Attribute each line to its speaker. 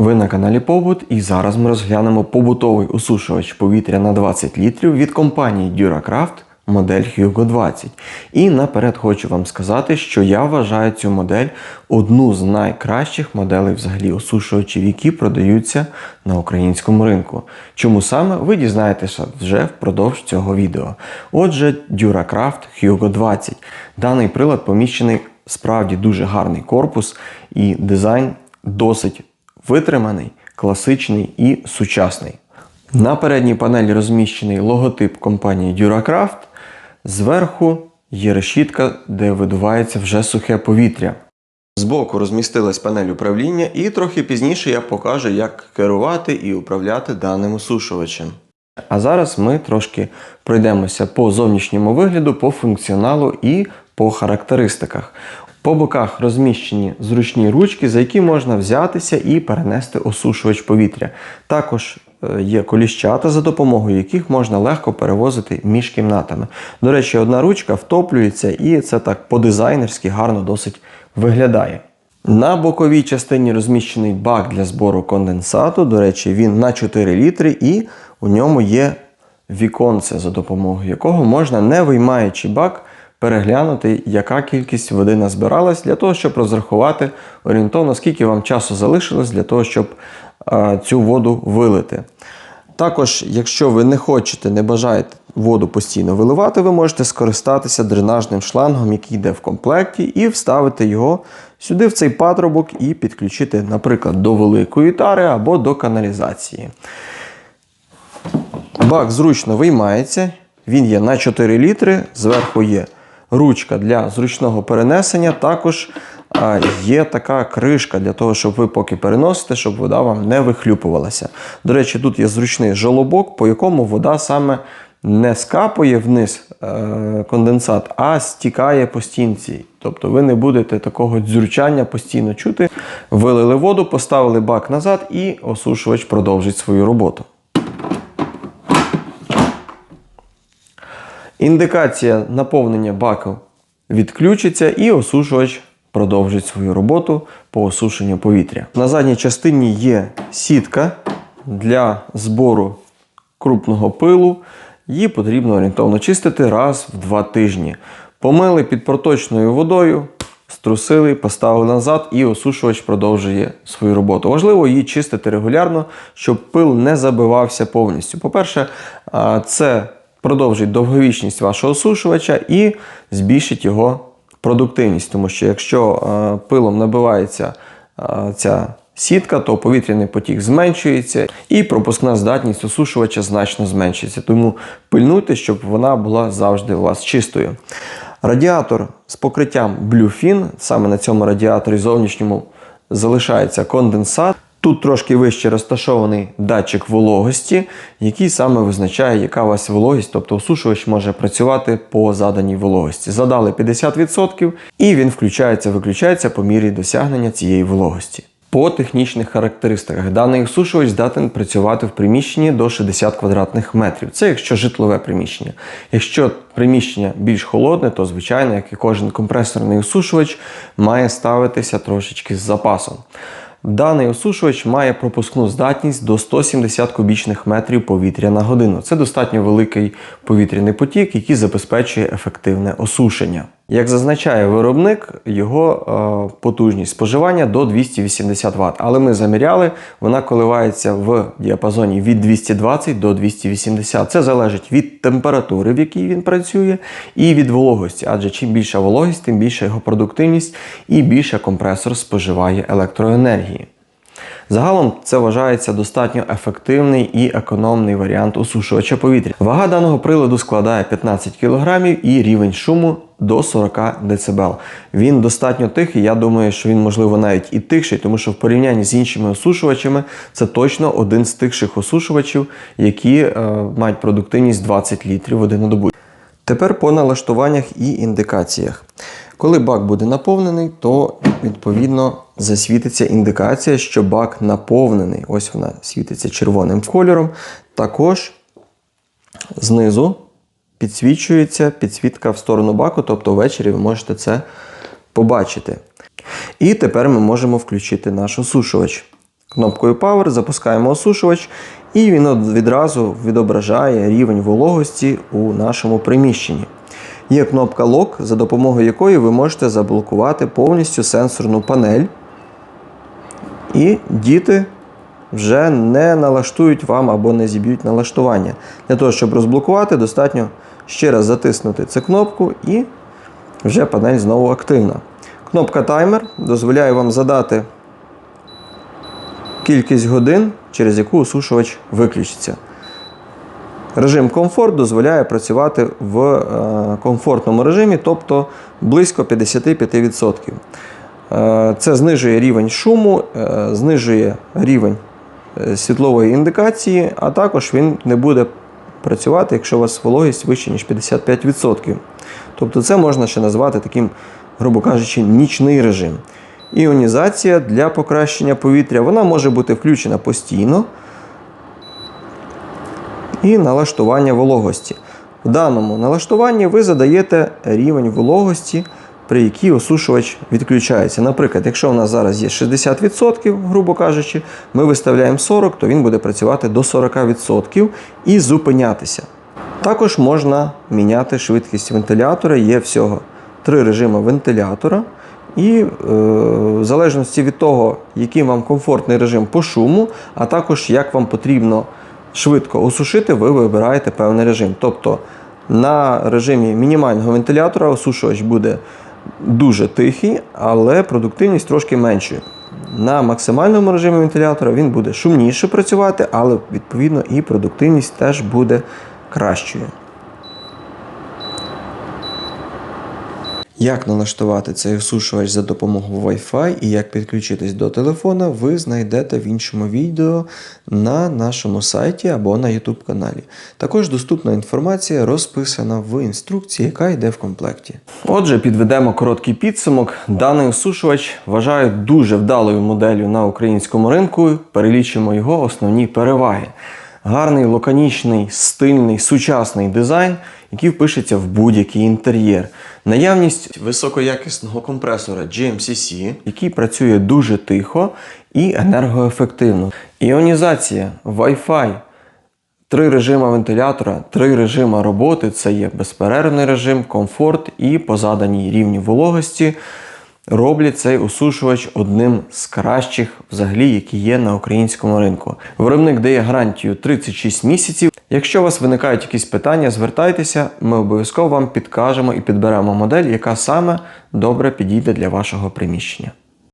Speaker 1: Ви на каналі Побут і зараз ми розглянемо побутовий осушувач повітря на 20 літрів від компанії Duracraft модель Hugo 20. І наперед хочу вам сказати, що я вважаю цю модель одну з найкращих моделей взагалі осушувачів, які продаються на українському ринку. Чому саме ви дізнаєтеся вже впродовж цього відео. Отже, Duracraft Hugo 20. Даний прилад поміщений справді дуже гарний корпус і дизайн досить витриманий, класичний і сучасний. На передній панелі розміщений логотип компанії Duracraft. Зверху є решітка, де видувається вже сухе повітря. Збоку розмістилась панель управління, і трохи пізніше я покажу, як керувати і управляти даним осушувачем. А зараз ми трошки пройдемося по зовнішньому вигляду, по функціоналу і по характеристиках. По боках розміщені зручні ручки, за які можна взятися і перенести осушувач повітря. Також е, є коліщата, за допомогою яких можна легко перевозити між кімнатами. До речі, одна ручка втоплюється і це так по-дизайнерськи гарно досить виглядає. На боковій частині розміщений бак для збору конденсату. До речі, він на 4 літри і у ньому є віконце, за допомогою якого можна, не виймаючи бак, переглянути, яка кількість води назбиралась, для того, щоб розрахувати орієнтовно, скільки вам часу залишилось для того, щоб цю воду вилити. Також, якщо ви не хочете, не бажаєте воду постійно виливати, ви можете скористатися дренажним шлангом, який йде в комплекті, і вставити його сюди, в цей патрубок, і підключити, наприклад, до великої тари або до каналізації. Бак зручно виймається, він є на 4 літри, зверху є ручка для зручного перенесення. Також є така кришка для того, щоб ви поки переносите, щоб вода вам не вихлюпувалася. До речі, тут є зручний жолобок, по якому вода саме не скапує вниз е, конденсат, а стікає по стінці. Тобто ви не будете такого дзюрчання постійно чути. Вилили воду, поставили бак назад і осушувач продовжить свою роботу. Індикація наповнення баку відключиться і осушувач продовжить свою роботу по осушенню повітря. На задній частині є сітка для збору крупного пилу. Її потрібно орієнтовно чистити раз в два тижні. Помили під проточною водою, струсили, поставили назад і осушувач продовжує свою роботу. Важливо її чистити регулярно, щоб пил не забивався повністю. По-перше, це продовжить довговічність вашого осушувача і збільшить його продуктивність. Тому що якщо е, пилом набивається е, ця сітка, то повітряний потік зменшується і пропускна здатність осушувача значно зменшується. Тому пильнуйте, щоб вона була завжди у вас чистою. Радіатор з покриттям Bluefin, саме на цьому радіаторі зовнішньому залишається конденсат. Тут трошки вище розташований датчик вологості, який саме визначає, яка у вас вологість, тобто осушувач може працювати по заданій вологості. Задали 50% і він включається-виключається по мірі досягнення цієї вологості. По технічних характеристиках даний осушувач здатен працювати в приміщенні до 60 квадратних метрів. Це якщо житлове приміщення. Якщо приміщення більш холодне, то звичайно, як і кожен компресорний осушувач, має ставитися трошечки з запасом. Даний осушувач має пропускну здатність до 170 кубічних метрів повітря на годину. Це достатньо великий повітряний потік, який забезпечує ефективне осушення. Як зазначає виробник, його е, потужність споживання до 280 Вт. Але ми заміряли, вона коливається в діапазоні від 220 до 280. Це залежить від температури, в якій він працює, і від вологості. Адже чим більша вологість, тим більша його продуктивність і більше компресор споживає електроенергії. Загалом це вважається достатньо ефективний і економний варіант осушувача повітря. Вага даного приладу складає 15 кг і рівень шуму до 40 дБ. Він достатньо тихий, я думаю, що він, можливо, навіть і тихший, тому що в порівнянні з іншими осушувачами це точно один з тихших осушувачів, які е, мають продуктивність 20 літрів води на добу. Тепер по налаштуваннях і індикаціях. Коли бак буде наповнений, то відповідно засвітиться індикація, що бак наповнений. Ось вона світиться червоним кольором. Також знизу підсвічується підсвітка в сторону баку, тобто ввечері ви можете це побачити. І тепер ми можемо включити наш осушувач. кнопкою Power, запускаємо осушувач, і він відразу відображає рівень вологості у нашому приміщенні. Є кнопка Lock, за допомогою якої ви можете заблокувати повністю сенсорну панель. І діти вже не налаштують вам або не зіб'ють налаштування. Для того, щоб розблокувати, достатньо ще раз затиснути цю кнопку і вже панель знову активна. Кнопка таймер дозволяє вам задати кількість годин, через яку осушувач виключиться. Режим комфорт дозволяє працювати в е, комфортному режимі, тобто близько 55%. Е, Це знижує рівень шуму, е, знижує рівень світлової індикації, а також він не буде працювати, якщо у вас вологість вища, ніж 55%. Тобто це можна ще назвати таким, грубо кажучи, нічний режим. Іонізація для покращення повітря вона може бути включена постійно і налаштування вологості. В даному налаштуванні ви задаєте рівень вологості, при якій осушувач відключається. Наприклад, якщо у нас зараз є 60%, грубо кажучи, ми виставляємо 40%, то він буде працювати до 40% і зупинятися. Також можна міняти швидкість вентилятора. Є всього три режими вентилятора. І е, в залежності від того, який вам комфортний режим по шуму, а також як вам потрібно швидко осушити, ви вибираєте певний режим. Тобто на режимі мінімального вентилятора осушувач буде дуже тихий, але продуктивність трошки меншою. На максимальному режимі вентилятора він буде шумніше працювати, але відповідно і продуктивність теж буде кращою. Як налаштувати цей осушувач за допомогою Wi-Fi і як підключитись до телефона, ви знайдете в іншому відео на нашому сайті або на YouTube каналі. Також доступна інформація розписана в інструкції, яка йде в комплекті. Отже, підведемо короткий підсумок. Даний осушувач вважаю дуже вдалою моделлю на українському ринку. Перелічимо його основні переваги. Гарний, лаконічний, стильний, сучасний дизайн, який впишеться в будь-який інтер'єр. Наявність високоякісного компресора GMCC, який працює дуже тихо і енергоефективно. Іонізація, Wi-Fi, три режими вентилятора, три режими роботи це є безперервний режим, комфорт і по заданій рівні вологості роблять цей осушувач одним з кращих, взагалі, які є на українському ринку. Виробник дає гарантію 36 місяців. Якщо у вас виникають якісь питання, звертайтеся, ми обов'язково вам підкажемо і підберемо модель, яка саме добре підійде для вашого приміщення.